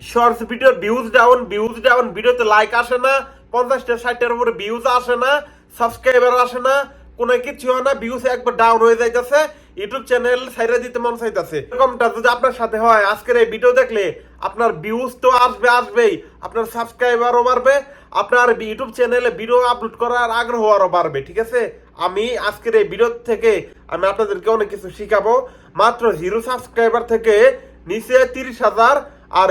Shorts ভিডিওর views down views down ভিডিওতে like আসে না, পঞ্চাশটা, ষাটটার উপরে ভিউজ আসে না সাবস্ক্রাইবার আসে না, কোনো কিছু হয় না ভিউজ একবার ডাউন হয়ে যাইতেছে ইউটিউব চ্যানেল সাইরা দিতে মন চাইতেছে। এরকমটা যদি আপনার সাথে হয়, আজকের এই ভিডিও দেখলে আপনার ভিউজ তো আসবে, আসবেই, আপনার সাবস্ক্রাইবারও বাড়বে, আপনার ইউটিউব চ্যানেলে ভিডিও আপলোড করার আগ্রহ আরও বাড়বে, ঠিক আছে? আমি আজকের এই ভিডিও থেকে আমি আপনাদেরকে অনেক কিছু শিখাবো, মাত্র জিরো সাবস্ক্রাইবার থেকে নিচে তিরিশ হাজার আর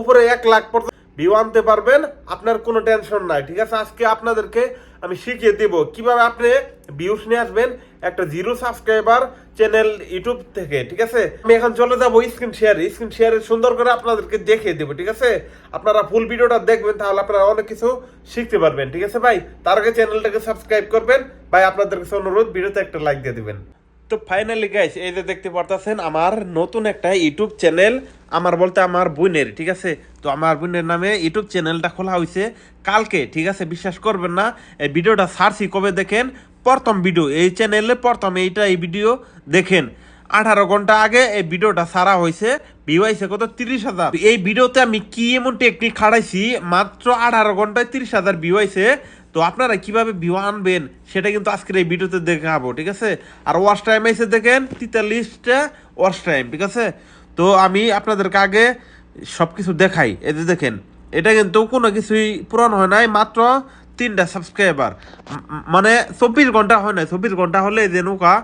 উপরে এক লাখ পর্যন্ত ভিউ আনতে পারবেন, আপনার কোনো টেনশন নাই, ঠিক আছে? আজকে আপনাদেরকে আমি শিখিয়ে দেব কীভাবে আপনি ভিউস নিয়ে আসবেন একটা জিরো সাবস্ক্রাইবার চ্যানেল ইউটিউব থেকে, ঠিক আছে? আমি এখন চলে যাব স্ক্রিন শেয়ার স্ক্রিন শেয়ারে সুন্দর করে আপনাদেরকে দেখিয়ে দেবো, ঠিক আছে? আপনারা ফুল ভিডিওটা দেখবেন, তাহলে আপনারা অনেক কিছু শিখতে পারবেন, ঠিক আছে ভাই? তার আগে চ্যানেলটাকে সাবস্ক্রাইব করবেন। ভাই, আপনাদের কাছে অনুরোধ, ভিডিওতে একটা লাইক দিয়ে দিবেন। তো ফাইনালি গাইস এই যে দেখতে পারতেছেন, আমার নতুন একটা ইউটিউব চ্যানেল আমার বলতে আমার বোনের, ঠিক আছে? তো আমার বোনের নামে ইউটিউব চ্যানেলটা খোলা হয়েছে কালকে, ঠিক আছে? বিশ্বাস করবেন না, এই ভিডিওটা সার্চই কবে দেখেন? প্রথম ভিডিও এই চ্যানেলে প্রথম এইটা, এই ভিডিও দেখেন। আঠারো ঘণ্টা আগে এই ভিডিওটা সারা হয়েছে ভিউ আইছে কত? তিরিশ হাজার। এই ভিডিওতে আমি কি এমন টেকনিক খাড়াইছি মাত্র আঠারো ঘন্টায় তিরিশ হাজার ভিউ আইছে। তো আপনারা কীভাবে ভিউ আনবেন, সেটা কিন্তু আজকের এই ভিডিওতে দেখাবো, ঠিক আছে? আর ওয়াশ টাইম এসে দেখেন, তেতাল্লিশটা ওয়াশ টাইম ঠিক আছে? তো আমি আপনাদেরকে আগে সব কিছু দেখাই। এই যে দেখেন, এটা কিন্তু কোনো কিছুই পূরণ হয় নাই, মাত্র তিনটা সাবস্ক্রাইবার মানে চব্বিশ ঘণ্টা হয় না চব্বিশ ঘণ্টা হলে যে নৌকা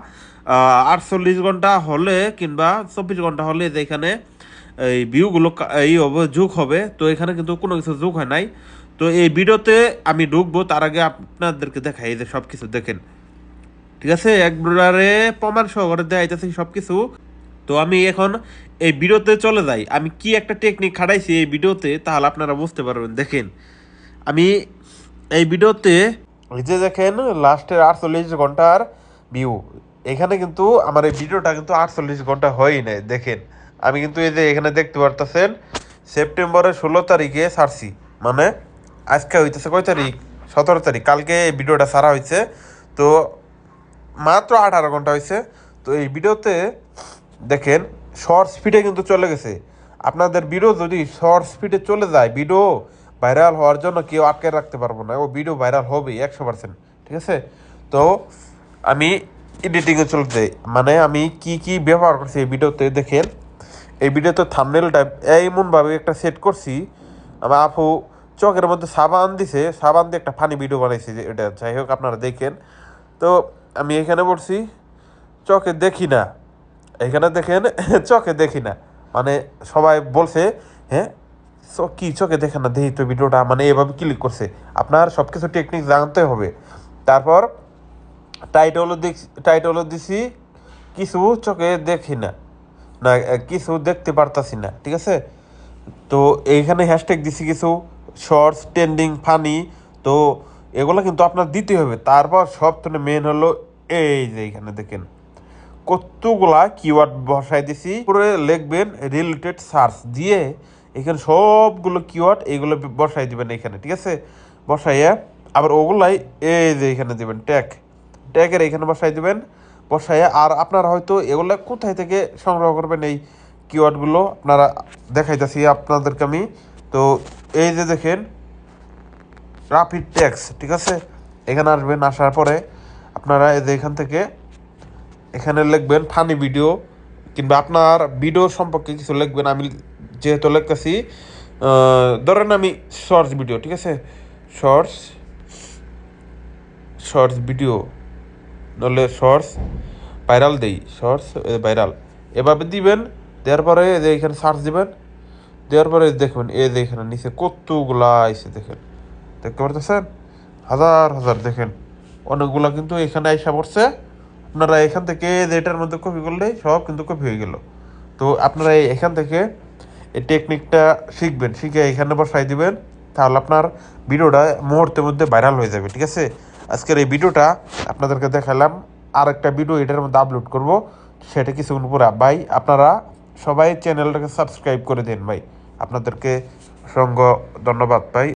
আটচল্লিশ ঘণ্টা হলে কিংবা চব্বিশ ঘণ্টা হলে যে এখানে এই ভিউগুলো এই হবে যোগ হবে, তো এখানে কিন্তু কোনো কিছু যোগ হয় নাই। তো এই ভিডিওতে আমি ঢুকবো, তার আগে আপনাদেরকে দেখাই, এই যে সব কিছু দেখেন। ঠিক আছে? একবারে প্রমাণ সহকারে দেখাইতেছি সব কিছু তো আমি এখন এই ভিডিওতে চলে যাই। আমি কি একটা টেকনিক খাটাইছি এই ভিডিওতে, তাহলে আপনারা বুঝতে পারবেন। দেখেন, আমি এই ভিডিওতে যে দেখেন, লাস্টের আটচল্লিশ ঘণ্টার ভিউ এখানে কিন্তু আমার এই ভিডিওটা কিন্তু আটচল্লিশ ঘণ্টা হয়ই নাই, দেখেন। আমি কিন্তু এই যে এখানে দেখতে পারতেছেন, সেপ্টেম্বরের ষোলো তারিখে ছাড়ছি। মানে আজকে হইতেছে কয় তারিখ? সতেরো তারিখ। কালকে এই ভিডিওটা সারা হয়েছে তো মাত্র আঠারো ঘণ্টা হয়েছে তো এই ভিডিওতে দেখেন শর্ট স্পিডে কিন্তু চলে গেছে। আপনাদের ভিডিও যদি শর্ট স্পিডে চলে যায় ভিডিও ভাইরাল হওয়ার জন্য কেউ আটকে রাখতে পারব না। ও ভিডিও ভাইরাল হবেই, একশো পার্সেন্ট ঠিক আছে? তো আমি এডিটিংয়ে চলে যাই। মানে আমি কি কি ব্যবহার করছি এই ভিডিওতে? দেখেন, এই ভিডিওতে থামনেলটা এমনভাবে একটা সেট করছি। আমার আপু চোখের মধ্যে সাবান দিছে, সাবান দিয়ে একটা ফানি ভিডিও বানাইছে এটা। যাই হোক, আপনারা দেখেন। তো আমি এখানে বলছি চোখে দেখি না। এখানে দেখেন চোখে দেখি না। মানে সবাই বলছে হ্যাঁ কি চোখে দেখে না? দেখি তো ভিডিওটা। মানে এভাবে ক্লিক করছে। আপনার সব কিছু টেকনিক জানতে হবে। তারপর টাইটলও দেখ টাইটলও দিছি, কিছু চোখে দেখি না। না কিছু দেখতে পারতাছি না। ঠিক আছে? তো এইখানে হ্যাশট্যাগ দিছি কিছু। শর্টস ট্রেন্ডিং ফানি তো এগুলো কিন্তু আপনার দিতে হবে। তারপর সব থেকে মেন হলো এই যে এখানে দেখেন, কতগুলা কিওয়ার্ড বসাই দিছি। পুরো লিখবেন রিলেটেড সার্চ দিয়ে এখানে সবগুলো কিওয়ার্ড এইগুলো বসাই দিবেন এখানে, ঠিক আছে? বসাইয়া আবার ওগুলাই এই যে এখানে দিবেন ট্যাগ ট্যাগের এখানে বসাই দিবেন, বসাইয়া আর আপনারা হয়তো এগুলো কোথায় থেকে সংগ্রহ করবেন এই কিওয়ার্ডগুলো আপনারা দেখাইতেছি আপনাদেরকে আমি। তো এই যে দেখেন রাপিড ট্যাক্স ঠিক আছে? এখানে আসবেন, আসার পরে আপনারা এই যে এখান থেকে এখানে লিখবেন ফানি ভিডিও, কিংবা আপনার ভিডিও সম্পর্কে কিছু লিখবেন। আমি যেহেতু লিখতেছি ধরেন আমি শর্টস ভিডিও ঠিক আছে? শর্টস শর্টস ভিডিও নলে শর্টস ভাইরাল দেই শর্টস ভাইরাল এভাবে দিবেন, দেওয়ার পরে এখানে সার্চ দিবেন। দেওয়ার পরে দেখবেন, এ যে এখানে নিচে কতগুলা আইসে দেখেন। দেখতে পারতেছেন? হাজার হাজার, দেখেন। অনেকগুলা কিন্তু এখানে আইসা পড়ছে। আপনারা এখান থেকে এটার মধ্যে কপি করলে সব কিন্তু কপি হয়ে গেল। তো আপনারা এখান থেকে এই টেকনিকটা শিখবেন, শিখে এখানে বসাই দিবেন, তাহলে আপনার ভিডিওটা মুহূর্তের মধ্যে ভাইরাল হয়ে যাবে, ঠিক আছে? আজকের এই ভিডিওটা আপনাদেরকে দেখালাম আর একটা ভিডিও এটার মধ্যে আপলোড করব, সেটা কিছুক্ষণ পরে। ভাই, আপনারা সবাই চ্যানেলটাকে সাবস্ক্রাইব করে দিন, ভাই। আপনাদেরকে সঙ্গ ধন্যবাদ ভাই।